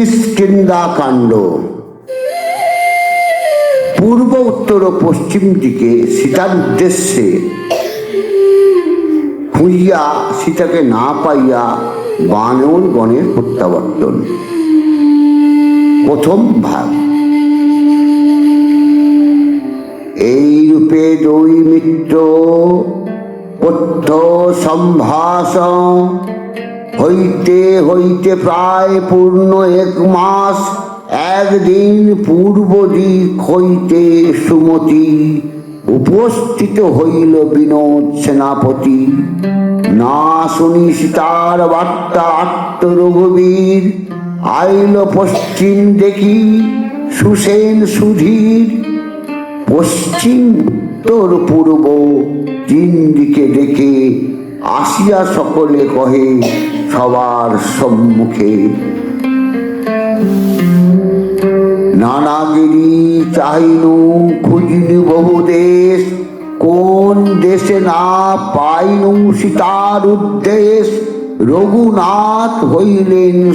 কিষ্কিন্দা কাণ্ড। পূর্ব, উত্তর ও পশ্চিম দিকে সীতার উদ্দেশ্যে খুঁজিয়া সীতাকে না পাইয়া বানর গণের প্রত্যাবর্তন। প্রথম ভাগ। এই রূপে দুই মিত্র পথ্য সম্ভাষ হইতে হইতে প্রায় পূর্ণ এক মাস, একদিন পূর্ব দিক হইতে সুমতি উপস্থিত হইল বিনোদ সেনাপতি। না শুনি সীতার বার্তা আত্ম রঘুবীর আইল পশ্চিম দেখি সুসেন সুধীর। পশ্চিম, উত্তর, পূর্ব, তিন দিকে দেখে আসিয়া সকলে কহে, সবার সম্মুখে। নানাগিরি চাহিনু খুঁজিনু বহু দেশ, কোন দেশে না পাইনু সীতার উদ্দেশ? রঘুনাথ হইলেন